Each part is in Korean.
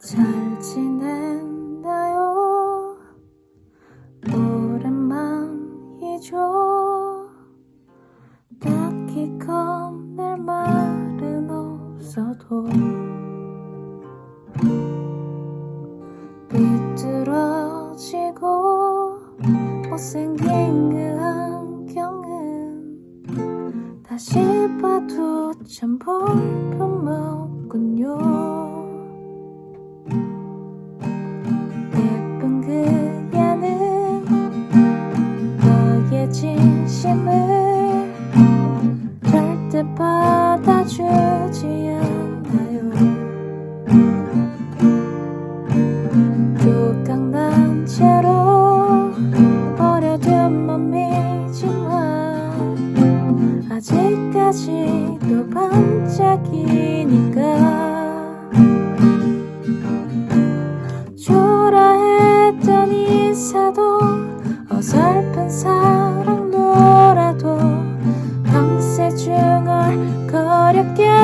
잘 지낸다요. 오랜만이죠. 딱히 건넬 말은 없어도 삐뚤어지고 못생긴 그 안경은 다시 봐도 참 볼품 진심을 절대 받아주지 않아요. 조각난 채로 버려둔 맘이지만 아직까지도 반짝이니까 초라했던 인사도 어설픈 사랑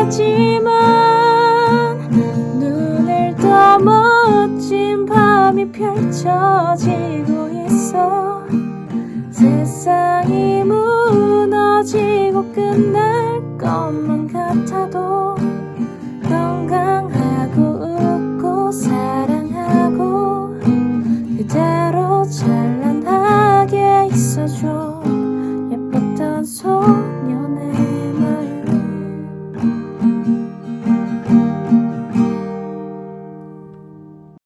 하지만 눈을 떠 멋진 밤이 펼쳐지고 있어. 세상이 무너지고 끝날 것만 같아도 건강하고 웃고 사랑하고 그대로 찬란하게 있어줘.